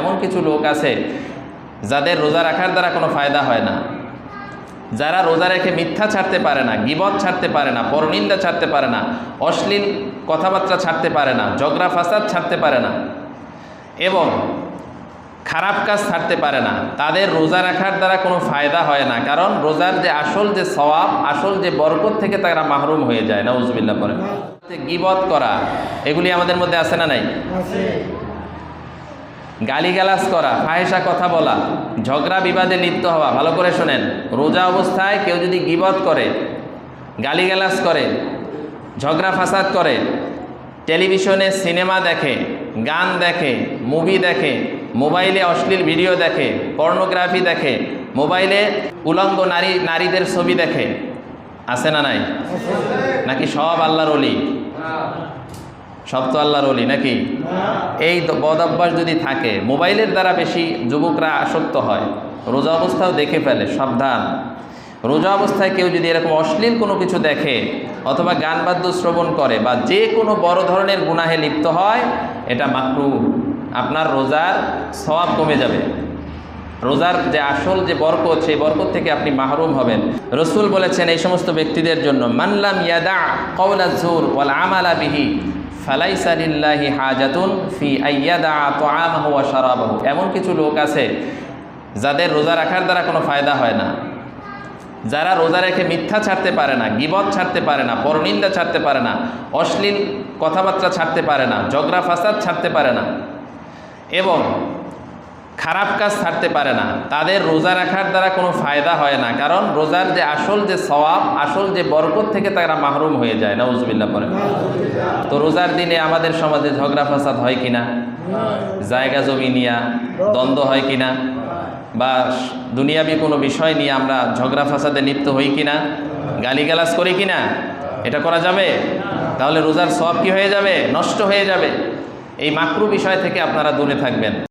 এমন কিছু লোক আছে যাদের রোজা রাখার দ্বারা কোনো ফায়দা হয় না। যারা রোজা রেখে মিথ্যা ছাড়তে পারে না, গিবত ছাড়তে পারে না, পরনিন্দা ছাড়তে পারে না, অশ্লীল কথাবার্তা ছাড়তে পারে না, ঝগড়া ফাসাদ ছাড়তে পারে না এবং খারাপ কাজ ছাড়তে পারে না, তাদের রোজা রাখার দ্বারা কোনো ফায়দা হয় না। কারণ রোজার যে আসল যে সওয়াব, আসল যে বরকত থেকে তারা মাহরুম হয়ে যায়। না উজবিল্লা পরে। গিবত করা, এগুলি আমাদের মধ্যে আছে না নাই? গালিগালাজ করা ফাহেসা কথা বলা, ঝগড়া বিবাদে লিপ্ত হওয়া, ভালো করে শোনেন, রোজা অবস্থায় কেউ যদি গিবত করে, গালিগালাজ করে, ঝগড়া ফাসাদ করে, টেলিভিশনে সিনেমা দেখে, গান দেখে, মুভি দেখে, মোবাইলে অশ্লীল ভিডিও দেখে, পর্নোগ্রাফি দেখে, মোবাইলে উলঙ্গ নারী, নারীদের ছবি দেখে, আছে না নাই? নাকি সব আল্লাহর অলি সব তো আল্লাহর অলি নাকি? এই দ- বদ অভ্যাস যদি থাকে, মোবাইলের দ্বারা বেশি যুবকরা আসক্ত হয়, রোজা অবস্থাও দেখে ফেলে, সাবধান। রোজা অবস্থায় কেউ যদি এরকম অশ্লীল কোনো কিছু দেখে, অথবা গান বাদ্য শ্রবণ করে, বা যে কোনো বড় ধরনের গুনাহে লিপ্ত হয়, এটা মাকরু আপনার রোজার স্বভাব কমে যাবে। রোজার যে আসল যে বরকত, সেই বরকত থেকে আপনি মাহরুম হবেন। রসুল বলেছেন এই সমস্ত ব্যক্তিদের জন্য মানলাম ইয়াদা কওলা জুর ওয়াল আমালা বিহি ফি আইয়াদা এমন কিছু লোক আছে যাদের রোজা রাখার দ্বারা কোনো ফায়দা হয় না। যারা রোজা রেখে মিথ্যা ছাড়তে পারে না, গিবত ছাড়তে পারে না, পরনিন্দা ছাড়তে পারে না, অশ্লীল কথাবার্তা ছাড়তে পারে না জগরা ফাসাদ ছাড়তে পারে না। এবং খারাপ কাজ ছাড়তে পারে না। তাদের রোজা রাখার দ্বারা কোনো ফায়দা হয় না। কারণ রোজার যে আসল যে সওয়াব, আসল যে বরকত থেকে তারা মাহরুম হয়ে যায়। না উজবিল্লা পরে। তো রোজার দিনে আমাদের সমাজে ঝগড়া ফাসাদ হয় কিনা? জায়গা জমি নিয়া দ্বন্দ্ব হয় কিনা? বা দুনিয়াবি কোনো বিষয় নিয়ে আমরা ঝগড়া ফাসাদে লিপ্ত হই কিনা? গালিগালাজ করি কিনা? এটা করা যাবে? তাহলে রোজার সব কি হয়ে যাবে? নষ্ট হয়ে যাবে? এই মাকরু বিষয় থেকে আপনারা দূরে থাকবেন।